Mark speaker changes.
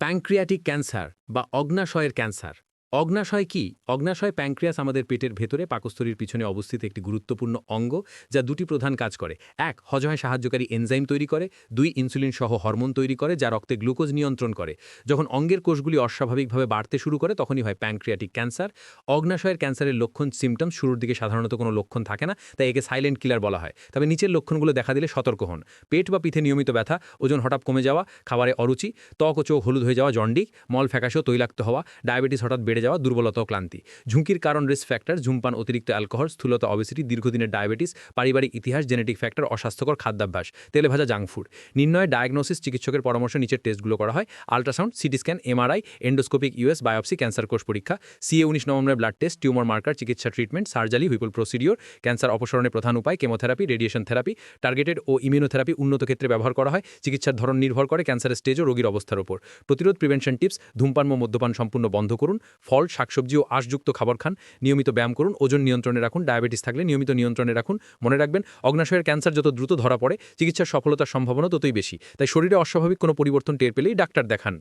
Speaker 1: Pancreatic cancer বা অগ্নাশয়ের cancer. অগ্নাশয় কি? অগ্নাশয় প্যাংক্রিয়াস আমাদের পেটের ভেতরে পাকস্থলীর পিছনে অবস্থিত একটি গুরুত্বপূর্ণ অঙ্গ যা দুটি প্রধান কাজ করে। এক, হজমে সাহায্যকারী এনজাইম তৈরি করে। দুই, ইনসুলিন সহ হরমোন তৈরি করে যা রক্তে গ্লুকোজ নিয়ন্ত্রণ করে। যখন অঙ্গের কোষগুলি অস্বাভাবিকভাবে বাড়তে শুরু করে, তখনই হয় প্যাংক্রিয়াটিক ক্যান্সার। অগ্নাশয়ের ক্যান্সারের লক্ষণ সিমটম শুরুর দিকে সাধারণত কোনো লক্ষণ থাকে না, তাই একে সাইলেন্ট কিলার বলা হয়। তবে নিচের লক্ষণগুলো দেখা দিলে সতর্ক হন। পেট বা পিঠে নিয়মিত ব্যথা, ওজন হঠাৎ কমে যাওয়া, খাবারে অরুচি, ত্বক ও চোখ হলুদ হয়ে যাওয়া জন্ডিক মল ফ্যাকাশেও তৈলাক্ত হওয়া, ডায়াবেটিস হঠাৎ যাওয়া দুর্বলতা ও ক্লান্তি। ঝুঁকির কারণ রিস্ক ফ্যাক্টর ধূমপান, অতিরিক্ত অ্যালকোহল স্থূলতা অবেসিটি দীর্ঘদিনের ডায়াবেটিস পারিবারিক ইতিহাস জেনেটিক ফ্যাক্টর অস্বাস্থ্যকর খাদ্যাভ্যাস, তেলে ভাজা জাঙ্ক ফুড নির্ণয় ডায়াগনোসিস চিকিৎসকের পরামর্শ নিচের টেস্টগুলো করা হয়। Ultrasound CT scan MRI endoscopic US biopsy cancer কোষ পরীক্ষা সিএ উনিশ নভেম্বর ব্লাড টেস্ট টিউমার মার্কার চিকিৎসা treatment surgery Whipple procedure cancer অপসরণের প্রধান উপায় কেমোথেরাপি রেডিয়েশন থেরাপি টার্গেটেড ও ইমিউনোথেরাপি উন্নত ক্ষেত্রে ব্যবহার করা হয়। চিকিৎসার ধরন নির্ভর করে ক্যান্সারের স্টেজ ও রোগীর অবস্থার উপর প্রতিরোধ প্রিভেনশন টিপস ধূমপান ও মদ্যপান সম্পূর্ণ বন্ধ করুন। ফল, শাকসবজি ও আশযুক্ত খাবার খান। নিয়মিত ব্যায়াম করুন। ওজন নিয়ন্ত্রণে রাখুন। ডায়াবেটিস থাকলে নিয়মিত নিয়ন্ত্রণে রাখুন। মনে রাখবেন, অগ্নাশয়ের ক্যান্সার যত দ্রুত ধরা পড়ে, চিকিৎসার সফলতার সম্ভাবনা ততই বেশি। তাই শরীরে অস্বাভাবিক কোনো পরিবর্তন টের পেলেই ডাক্তার দেখান।